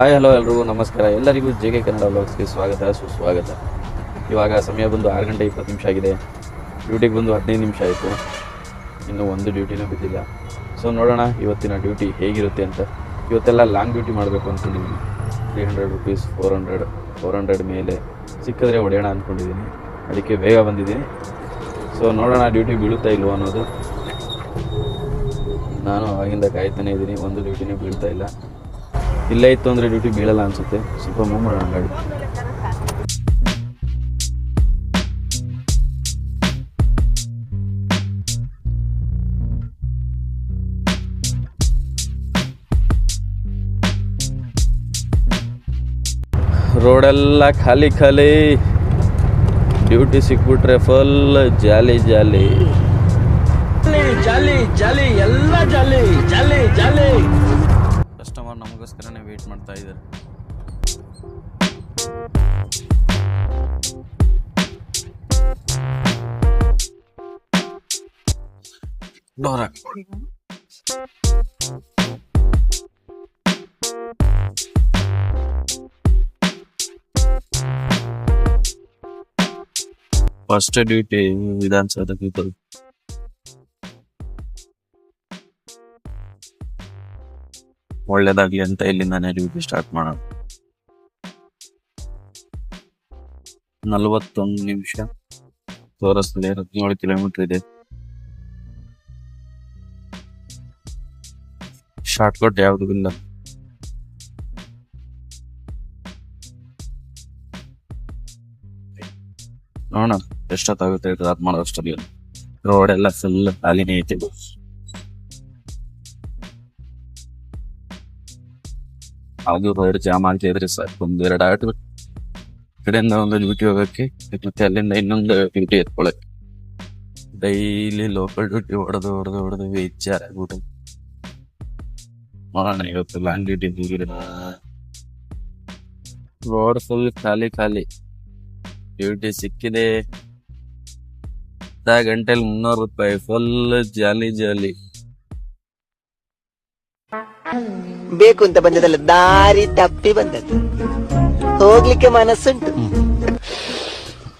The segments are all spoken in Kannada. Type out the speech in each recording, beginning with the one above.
ಹಾಯ್ ಹಲೋ ಎಲ್ರಿಗೂ, ನಮಸ್ಕಾರ. ಎಲ್ಲರಿಗೂ ಜೆ ಕೆ ಕನ್ನಡ ಬ್ಲಾಗ್ಸ್ಗೆ ಸ್ವಾಗತ, ಸುಸ್ವಾಗತ. ಇವಾಗ ಸಮಯ ಬಂದು ಆರು ಗಂಟೆ ಇಪ್ಪತ್ತು ನಿಮಿಷ ಆಗಿದೆ. ಡ್ಯೂಟಿಗೆ ಬಂದು ಹದಿನೈದು ನಿಮಿಷ ಆಯಿತು. ಇನ್ನೂ ಒಂದು ಡ್ಯೂಟಿನೂ ಬಿದ್ದಿಲ್ಲ. ಸೊ ನೋಡೋಣ ಇವತ್ತಿನ ಡ್ಯೂಟಿ ಹೇಗಿರುತ್ತೆ ಅಂತ. ಇವತ್ತೆಲ್ಲ ಲಾಂಗ್ ಡ್ಯೂಟಿ ಮಾಡಬೇಕು ಅಂದ್ಕೊಂಡಿದ್ದೀನಿ. Three hundred rupees four hundred four hundred ಮೇಲೆ ಸಿಕ್ಕಿದ್ರೆ ಹೊಡೆಯೋಣ ಅಂದ್ಕೊಂಡಿದ್ದೀನಿ. ಅದಕ್ಕೆ ಬೇಗ ಬಂದಿದ್ದೀನಿ. ಸೊ ನೋಡೋಣ ಡ್ಯೂಟಿ ಬೀಳುತ್ತಾ ಇಲ್ವೋ ಅನ್ನೋದು. ನಾನು ಆಗಿಂದ ಕಾಯ್ತಾನೆ ಇದ್ದೀನಿ. ಒಂದು ಡ್ಯೂಟಿನೇ ಬೀಳ್ತಾ ಇಲ್ಲ. ಇಲ್ಲೇ ಇತ್ತು ಅಂದರೆ ಡ್ಯೂಟಿ ಬೀಳಲ್ಲ ಅನ್ಸುತ್ತೆ. ಸ್ವಲ್ಪ ಮೂವ್ ಮಾಡೋಣ ಗಾಡಿ. ರೋಡೆಲ್ಲ ಖಾಲಿ ಖಾಲಿ. ಡ್ಯೂಟಿ ಸಿಕ್ಬಿಟ್ರೆ ಫುಲ್ ಜಾಲಿ ಜಾಲಿ. ಜಾಲಿ ಜಾಲಿ, ಎಲ್ಲ ಜಾಲಿ ಜಾಲಿ ಜಾಲಿ. ಕಸ್ಟಮರ್ ನಮಗೋಸ್ಕರನೇ ವೇಟ್ ಮಾಡ್ತಾ ಇದ್ದಾರೆ ಡೋರ್ ಹಾಕು. ಫಸ್ಟ್ ಡ್ಯೂಟಿ ವಿಧಾನಸೌಧ ಪೀಪಲ್ ಒಳ್ಳೇದಾಗ್ಲಿ ಅಂತ ಇಲ್ಲಿಂದಾನೇ ಡ್ಯೂಟಿ ಸ್ಟಾರ್ಟ್ ಮಾಡೋಣ ನಲವತ್ತೊಂದು ನಿಮಿಷ. ತೋರಿಸ್ತದೆ, ಹದಿನೇಳು ಕಿಲೋಮೀಟರ್ ಇದೆ. ಶಾರ್ಟ್ ಕಟ್ ಯಾವುದು ಇಲ್ಲ. ನೋಡೋಣ, ಎಷ್ಟೊತ್ತಾಗುತ್ತೆ ಡ್ರಾಪ್ ಮಾಡೋ ಅಷ್ಟರಲ್ಲಿ ರೋಡ್ ಎಲ್ಲ ಫುಲ್ ಖಾಲಿನೇ ಐತೆ. ಅದು ರೋಡ್ ಜಾಮ್ ಆಗ್ತಾ ಇದ್ರೆ ಸಾಕು ಒಂದ್ ಎರಡು ಆಟೋ ಕಡೆಯಿಂದ ಒಂದು ಡ್ಯೂಟಿ ಹೋಗಕ್ಕೆ ಮತ್ತೆ ಅಲ್ಲಿಂದ ಇನ್ನೊಂದು ಡ್ಯೂಟಿ ಎತ್ಕೊಳಕ್ಕೆ ಡೈಲಿ ಲೋಕಲ್ ಡ್ಯೂಟಿ ಹೊಡೆದು ಹೊಡೆದು ಹೊಡೆದು ವಿಚಾರ ಆಗ್ಬಿಟ್ಟು ಮಾಡೋಣ ಇವತ್ತು ಲಾಂಗ್ ಡ್ಯೂಟಿ ಹೋಗಿರೋ ರೋಡ್ ಫುಲ್ ಖಾಲಿ ಖಾಲಿ ಡ್ಯೂಟಿ ಸಿಕ್ಕಿದೆ ಅರ್ಧ ಗಂಟೆಲಿ ಮುನ್ನೂರು ರೂಪಾಯಿ ಫುಲ್ ಜಾಲಿ ಜಾಲಿ ಬೇಕು ಅಂತ ಬಂದದಲ್ಲ ದಾರಿ ತಪ್ಪಿ ಬಂದದ್ದು. ಹೋಗ್ಲಿಕ್ಕೆ ಮನಸ್ಸುಂಟು.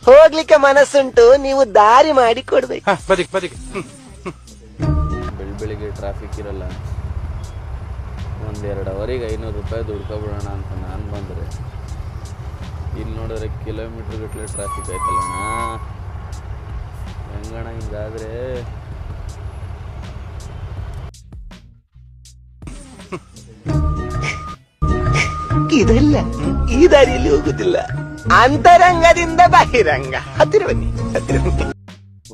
ಹೋಗ್ಲಿಕ್ಕೆ ಮನಸ್ಸುಂಟು ನೀವು ದಾರಿ ಮಾಡಿ ಕೊಡ್ಬೇಕು. ಬದಿಕ್ ಬದಿಕ್ ಬೆಳ್ ಬೆಳಿಗ್ಗೆ ಟ್ರಾಫಿಕ್ ಇರಲ್ಲ. ಒಂದೆರಡು ಅವರಿಗೆ ಐನೂರು ರೂಪಾಯಿ ದುಡ್ಕೊಬಿಡೋಣ ಅಂತ ನಾನು ಬಂದರೆ. ಇಲ್ಲಿ ನೋಡಿದ್ರೆ ಕಿಲೋಮೀಟ್ರ್ ಗಟ್ಟಲೆ ಟ್ರಾಫಿಕ್ ಆಯ್ತಲ್ಲಣ್ಣ ಹೆಂಗಣ ಹಿಂಗಾದ್ರೆ? ಇದಲ್ಲ. ಈ ದಾರಿಯಲ್ಲಿ ಹೋಗುದಿಲ್ಲ. ಅಂತರಂಗದಿಂದ ಬಹಿರಂಗ. ಹತ್ತಿರ ಬನ್ನಿ ಹತ್ತಿರ ಬನ್ನಿ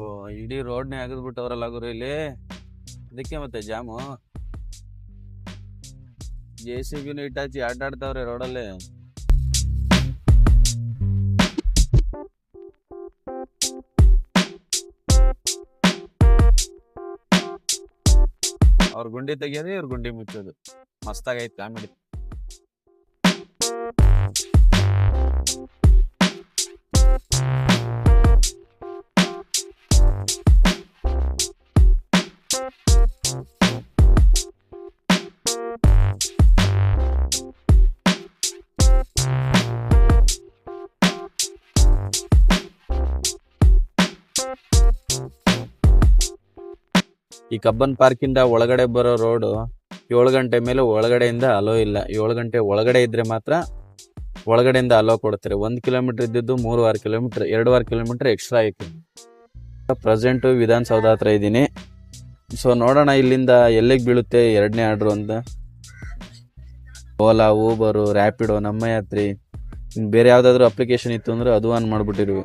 ಓ, ಇಡೀ ರೋಡ್ನೇ ಅಗದ್ಬಿಟ್ಟವ್ರಲ್ಲ ಗುರು ಇಲ್ಲಿ? ಅದಕ್ಕೆ ಮತ್ತೆ ಜಾಮು? ಜೆ ಸಿ ಬಿನ ಇಟ್ಟಾಚಿ ಆಟಾಡ್ತಾವ್ರೆ ರೋಡಲ್ಲಿ. ಅವ್ರ ಗುಂಡಿ ತೆಗಿಯೋದು, ಇವ್ರ ಗುಂಡಿ ಮುಚ್ಚೋದು. ಮಸ್ತಾಗೈತೆ ಕಾಮಿಡಿ. ಈ ಕಬ್ಬನ್ ಪಾರ್ಕಿಂದ ಒಳಗಡೆ ಬರೋ ರೋಡು ಏಳು ಗಂಟೆ ಮೇಲೆ ಒಳಗಡೆಯಿಂದ ಅಲೋ ಇಲ್ಲ. ಏಳು ಗಂಟೆ ಒಳಗಡೆ ಇದ್ರೆ ಮಾತ್ರ ಒಳಗಡೆಯಿಂದ ಅಲೋ ಕೊಡ್ತಾರೆ. ಒಂದು ಕಿಲೋಮೀಟರ್ ಇದ್ದಿದ್ದು ಮೂರುವರೆ ಕಿಲೋಮೀಟರ್ ವಾರ ಕಿಲೋಮೀಟರ್ ಎಕ್ಸ್ಟ್ರಾ ಐತಿ ಪ್ರೆಸೆಂಟು ವಿಧಾನಸೌಧ ಹತ್ರ ಇದ್ದೀನಿ. ಸೊ ನೋಡೋಣ ಇಲ್ಲಿಂದ ಎಲ್ಲಿಗೆ ಬೀಳುತ್ತೆ ಎರಡನೇ ಆರ್ಡ್ರು ಅಂತ. ಓಲಾ ಊಬರು ರ್ಯಾಪಿಡೋ ನಮ್ಮ ಯಾತ್ರಿ. ಬೇರೆ ಯಾವುದಾದ್ರೂ ಅಪ್ಲಿಕೇಶನ್ ಇತ್ತು ಅಂದ್ರೆ ಅದು ಆನ್ ಮಾಡ್ಬಿಟ್ಟಿರುವೆ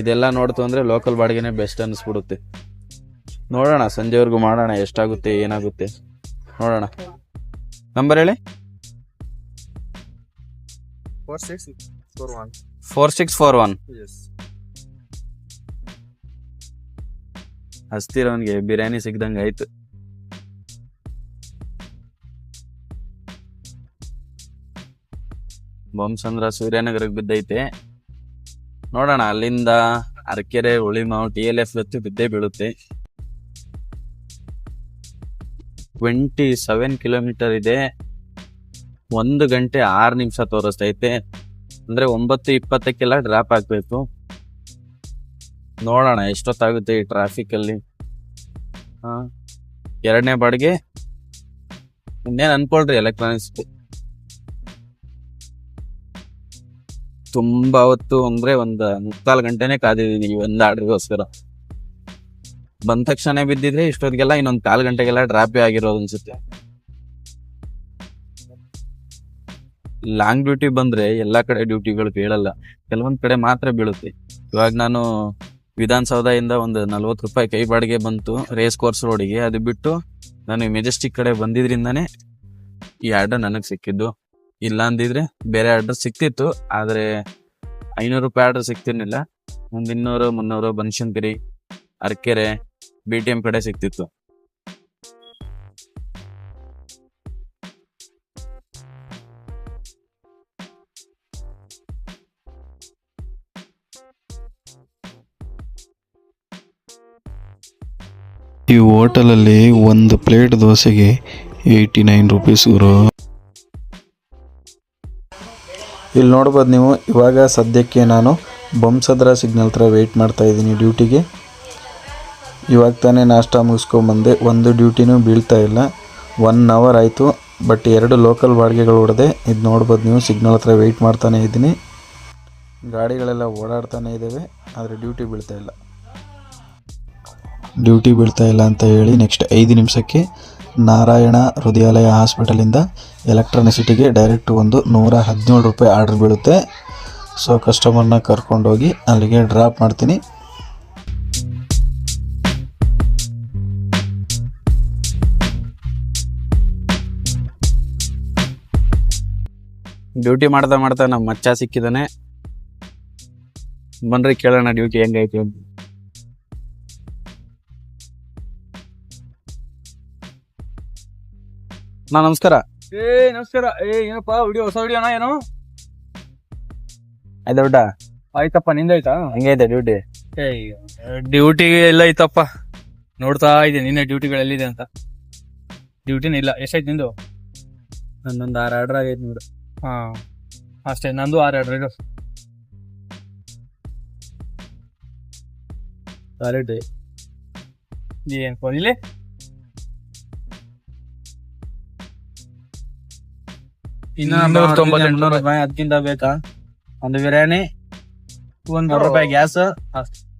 ಇದೆಲ್ಲ ನೋಡ್ತು ಅಂದ್ರೆ ಲೋಕಲ್ ಬಾಡಿಗೆನೇ ಬೆಸ್ಟ್ ಅನಿಸ್ಬಿಡುತ್ತೆ ನೋಡೋಣ ಸಂಜೆವರೆಗೂ ಮಾಡೋಣ ಎಷ್ಟಾಗುತ್ತೆ ಏನಾಗುತ್ತೆ. ನೋಡೋಣ. ನಂಬರ್ ಹೇಳಿ. Four six four one four six four one ಹಸ್ತಿರೋನ್ಗೆ biryani ಸಿಗ್ದಂಗೆ ಆಯ್ತು. ಬೊಮ್ಸಂದ್ರ ಸೂರ್ಯನಗರಕ್ಕೆ ಬಿದ್ದೈತೆ. ನೋಡೋಣ ಅಲ್ಲಿಂದ Arakere Hulimavu T L F ಬಿದ್ದೇ ಬೀಳುತ್ತೆ. ಟ್ವೆಂಟಿ ಸೆವೆನ್ ಕಿಲೋಮೀಟರ್ ಇದೆ. ಒಂದು ಗಂಟೆ ಆರು ನಿಮಿಷ ತೋರಿಸ್ತೈತೆ. ಅಂದರೆ ಒಂಬತ್ತು ಇಪ್ಪತ್ತಕ್ಕೆಲ್ಲ ಡ್ರಾಪ್ ಆಗಬೇಕು. ನೋಡೋಣ ಎಷ್ಟೊತ್ತಾಗುತ್ತೆ ಈ ಟ್ರಾಫಿಕ್ ಹಾಂ, ಎರಡನೇ ಬಾಡಿಗೆ. ಇನ್ನೇನು ಅನ್ಕೊಳ್ರಿ ಎಲೆಕ್ಟ್ರಾನಿಕ್ಸ್ ತುಂಬ ಹೊತ್ತು ಅಂದರೆ ಒಂದು ಮುಕ್ಕಾಲು ಗಂಟೆನೇ ಕಾದಿದ್ದೀನಿ ಒಂದ್ ಆರ್ಡ್ರಿಗೋಸ್ಕರ ಬಂದ ತಕ್ಷಣ ಬಿದ್ದಿದ್ರೆ ಇಷ್ಟೊತ್ತಿಗೆಲ್ಲ ಇನ್ನೊಂದು ಕಾಲು ಗಂಟೆಗೆಲ್ಲ ಡ್ರಾಪೇ ಆಗಿರೋದು ಅನ್ಸುತ್ತೆ. ಲಾಂಗ್ ಡ್ಯೂಟಿ ಬಂದ್ರೆ ಎಲ್ಲಾ ಕಡೆ ಡ್ಯೂಟಿಗಳು ಬೀಳಲ್ಲ. ಕೆಲವೊಂದ್ ಕಡೆ ಮಾತ್ರ ಬೀಳುತ್ತೆ. ಇವಾಗ ನಾನು ವಿಧಾನಸೌಧದಿಂದ ಒಂದು ನಲ್ವತ್ತು ರೂಪಾಯಿ ಕೈ ಬಾಡಿಗೆ ಬಂತು ರೇಸ್ ಕೋರ್ಸ್ ರೋಡಿಗೆ ಅದು ಬಿಟ್ಟು ನಾನು ಮೆಜೆಸ್ಟಿಕ್ ಕಡೆ ಬಂದಿದ್ರಿಂದಾನೇ ಈ ಆರ್ಡರ್ ನನಗೆ ಸಿಕ್ಕಿದ್ದು. ಇಲ್ಲ ಅಂದಿದ್ರೆ ಬೇರೆ ಆರ್ಡರ್ ಸಿಕ್ತಿತ್ತು, ಆದರೆ ಐನೂರು ರೂಪಾಯಿ ಆರ್ಡರ್ ಸಿಕ್ತಿರ್ಲಿಲ್ಲ ಒಂದು ಇನ್ನೂರು, ಮುನ್ನೂರು, Banashankari, Arakere B T M ಕಡೆ ಸಿಕ್ತಿತ್ತು ಈ ಹೋಟೆಲಲ್ಲಿ ಒಂದು ಪ್ಲೇಟ್ ದೋಸೆಗೆ ಏಯ್ಟಿ ನೈನ್ ರುಪೀಸ್ ಗುರು. ಇಲ್ಲಿ ನೋಡ್ಬೋದು ನೀವು ಇವಾಗ ಸದ್ಯಕ್ಕೆ ನಾನು ಬೊಮ್ಸದ್ರ ಸಿಗ್ನಲ್ ಥರ ವೆಯ್ಟ್ ಮಾಡ್ತಾ ಇದ್ದೀನಿ ಡ್ಯೂಟಿಗೆ ಇವಾಗ ತಾನೇ ನಾಷ್ಟ ಮುಗಿಸ್ಕೊಂಬಂದೆ, ಒಂದು ಡ್ಯೂಟಿನೂ ಬೀಳ್ತಾ ಇಲ್ಲ. ಒನ್ ಅವರ್ ಆಯಿತು ಬಟ್ ಎರಡು ಲೋಕಲ್ ಬಾಡಿಗೆಗಳು ಹೊಡೆದೆ. ಇದು ನೋಡ್ಬೋದು ನೀವು ಸಿಗ್ನಲ್ ಹತ್ರ ವೆಯ್ಟ್ ಮಾಡ್ತಾನೆ ಇದ್ದೀನಿ. ಗಾಡಿಗಳೆಲ್ಲ ಓಡಾಡ್ತಾನೆ ಇದ್ದೇವೆ, ಆದರೆ ಡ್ಯೂಟಿ ಬೀಳ್ತಾ ಇಲ್ಲ. ಡ್ಯೂಟಿ ಬೀಳ್ತಾ ಇಲ್ಲ ಅಂತ ಹೇಳಿ ನೆಕ್ಸ್ಟ್ ಐದು ನಿಮಿಷಕ್ಕೆ ನಾರಾಯಣ ಹೃದಯಾಲಯ ಹಾಸ್ಪಿಟಲಿಂದ ಎಲೆಕ್ಟ್ರಾನಿಸಿಟಿಗೆ ಡೈರೆಕ್ಟ್ ಒಂದು ನೂರ ಹದಿನೇಳು ರೂಪಾಯಿ ಆರ್ಡರ್ ಬೀಳುತ್ತೆ. ಸೊ ಕಸ್ಟಮರ್ನ ಕರ್ಕೊಂಡೋಗಿ ಅಲ್ಲಿಗೆ ಡ್ರಾಪ್ ಮಾಡ್ತೀನಿ. ಡ್ಯೂಟಿ ಮಾಡ್ತಾ ಮಾಡ್ತಾ ನಮ್ಮ ಮಚ್ಚ ಸಿಕ್ಕಿದಾನೆ. ಬನ್ರಿ ಕೇಳೋಣ ಡ್ಯೂಟಿ ಹೆಂಗೈತಿ ಅಂತ. ನಾ ನಮಸ್ಕಾರ. ಏ ನಮಸ್ಕಾರ. ಏ ಏನಪ್ಪ ವಿಡಿಯೋ ಹೊಸ ವಿಡಿಯೋನಾ ಏನು? ಆಯ್ತಾ ಊಟ? ಆಯ್ತಪ್ಪ ನಿಂದಾಯ್ತಾ ಹೆಂಗೈತೆ ಡ್ಯೂಟಿ? ಏ ಡ್ಯೂಟಿ ಎಲ್ಲ ಐತಪ್ಪ ನೋಡ್ತಾ ಇದೆ ನಿನ್ನೆ ಡ್ಯೂಟಿಗಳೆಲ್ಲಿದೆ ಅಂತ. ಡ್ಯೂಟಿನ ಇಲ್ಲ. ಎಷ್ಟಾಯ್ತು ನಿಂದು? ನನ್ನೊಂದು ಆರು ಆರ್ಡರ್ ಆಗೈತೆ ನೋಡು. ಹಾ ಅಷ್ಟೇ ನಂದು ಆರು ಎರಡು ರೈಡರ್ಸ್ ಸಾಲಿಡ್ ಏನ್ ಫೋನ್ ಇಲ್ಲಿ? ಇನ್ನೂರ ರೂಪಾಯಿ. ಅದಕ್ಕಿಂತ ಬೇಕಾ? ಒಂದು ಬಿರಿಯಾನಿ ಒಂದು ರೂಪಾಯಿ ಗ್ಯಾಸ್.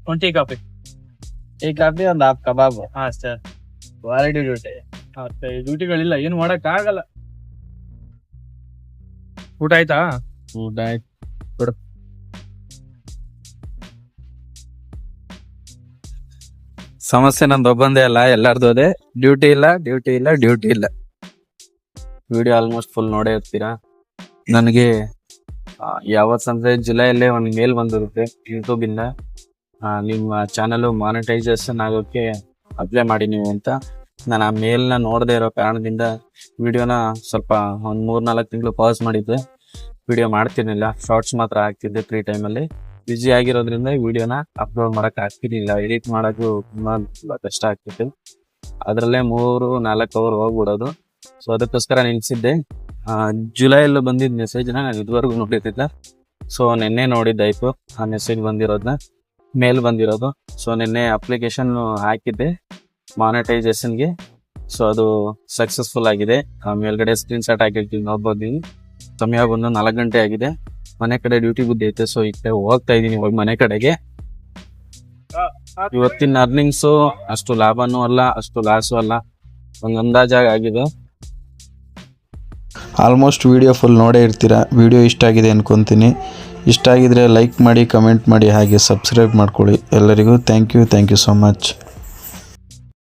ಟ್ವೆಂಟಿ ಕಾಪಿ ಟೀ ಕಾಫಿ. ಒಂದು ಹಾಫ್ ಕಬಾಬ್. ಹಾ ಅಷ್ಟೇ ಕ್ವಾಲಿಟಿ ಡ್ಯೂಟಿ ಅಷ್ಟೇ ಡ್ಯೂಟಿಗಳಿಲ್ಲ ಏನು ಮಾಡೋಕ್ಕಾಗಲ್ಲ. ಆಗಲ್ಲ ಊಟ ಆಯ್ತಾ? ಊಟ ಆಯ್ತು. ಸಮಸ್ಯೆ ನಂದು ಒಬ್ಬಂದೇ ಅಲ್ಲ ಎಲ್ಲಾರ್ದು ಅದೇ. ಡ್ಯೂಟಿ ಇಲ್ಲ ಡ್ಯೂಟಿ ಇಲ್ಲ ಡ್ಯೂಟಿ ಇಲ್ಲ. ವಿಡಿಯೋ ಆಲ್ಮೋಸ್ಟ್ ಫುಲ್ ನೋಡೇ ಇರ್ತೀರಾ? ನನಗೆ ಯಾವತ್ತು ಅಂದ್ರೆ ಜುಲೈಯಲ್ಲೇ ಒಂದು ಮೇಲ್ ಬಂದಿರುತ್ತೆ ಯೂಟ್ಯೂಬ್ ಇಂದ. ಆ, ನಿಮ್ಮ ಚಾನಲ್ ಮಾನಿಟೈಸೇಷನ್ ಆಗೋಕೆ ಅಪ್ಲೈ ಮಾಡಿ ನೀವು ಅಂತ. ನಾನು ಆ ಮೇಲ್ನ ನೋಡದೇ ಇರೋ ಕಾರಣದಿಂದ ವಿಡಿಯೋನ ಸ್ವಲ್ಪ ಒಂದು ಮೂರ್ ನಾಲ್ಕು ತಿಂಗಳು ಪಾಸ್ ಮಾಡಿದ್ದೆ. ವಿಡಿಯೋ ಮಾಡ್ತಿರ್ಲಿಲ್ಲ. ಶಾರ್ಟ್ಸ್ ಮಾತ್ರ ಆಗ್ತಿದ್ದೆ ಫ್ರೀ ಟೈಮಲ್ಲಿ ಬಿಜಿ ಆಗಿರೋದ್ರಿಂದ ವಿಡಿಯೋನ ಅಪ್ಲೋಡ್ ಮಾಡಕ್ ಆಗ್ತಿರ್ಲಿಲ್ಲ. ಎಡಿಟ್ ಮಾಡೋಕ್ಕೂ ತುಂಬಾ ತುಂಬಾ ಕಷ್ಟ ಆಗ್ತಿತ್ತು. ಅದರಲ್ಲೇ ಮೂರು ನಾಲ್ಕು ಅವರ್ ಹೋಗ್ಬಿಡೋದು. ಸೊ ಅದಕ್ಕೋಸ್ಕರ ನಿಲ್ಸಿದ್ದೆ. ಜುಲೈಯಲ್ಲಿ ಬಂದಿದ್ದ ಮೆಸೇಜ್ನ ನಾನು ಇದುವರೆಗೂ ನೋಡಿರ್ತಿಲ್ಲ ಸೊ ನಿನ್ನೆ ನೋಡಿದ್ದಾಯ್ತು ಆ ಮೆಸೇಜ್ ಬಂದಿರೋದನ್ನ ಮೇಲ್ ಬಂದಿರೋದು. ಸೊ ನಿನ್ನೆ ಅಪ್ಲಿಕೇಶನ್ ಹಾಕಿದ್ದೆ. ಮಾನಿಟೈಸೇಷನ್ಗೆ ಸೊ ಅದು ಸಕ್ಸಸ್ಫುಲ್ ಆಗಿದೆ. ಮೇಲ್ಗಡೆ ಸ್ಕ್ರೀನ್ ಶಾಟ್ ಹಾಕಿರ್ತೀವಿ ನೋಡ್ಬೋದು ನೀವು ಸಮಯ ಬಂದು ನಾಲ್ಕು ಗಂಟೆ ಆಗಿದೆ. ಮನೆ ಕಡೆ ಡ್ಯೂಟಿ ಬುದ್ಧಿ ಐತೆ ಸೊ ಈ ಕಡೆ ಹೋಗ್ತಾ ಇದ್ದೀನಿ, ಹೋಗಿ ಮನೆ ಕಡೆಗೆ. ಇವತ್ತಿನ ಅರ್ನಿಂಗ್ಸು ಅಷ್ಟು ಲಾಭನೂ ಅಲ್ಲ, ಅಷ್ಟು ಲಾಸು ಅಲ್ಲ. ಒಂದು ಅಂದಾಜಾಗಿ ಆಗಿದೆ. ಆಲ್ಮೋಸ್ಟ್ ವಿಡಿಯೋ ಫುಲ್ ನೋಡೇ ಇರ್ತೀರ? ವಿಡಿಯೋ ಇಷ್ಟ ಆಗಿದೆ ಅನ್ಕೊತೀನಿ. ಇಷ್ಟ ಆಗಿದ್ರೆ ಲೈಕ್ ಮಾಡಿ ಕಮೆಂಟ್ ಮಾಡಿ, ಹಾಗೆ ಸಬ್ಸ್ಕ್ರೈಬ್ ಮಾಡ್ಕೊಳ್ಳಿ. ಎಲ್ಲರಿಗೂ thank you thank you so much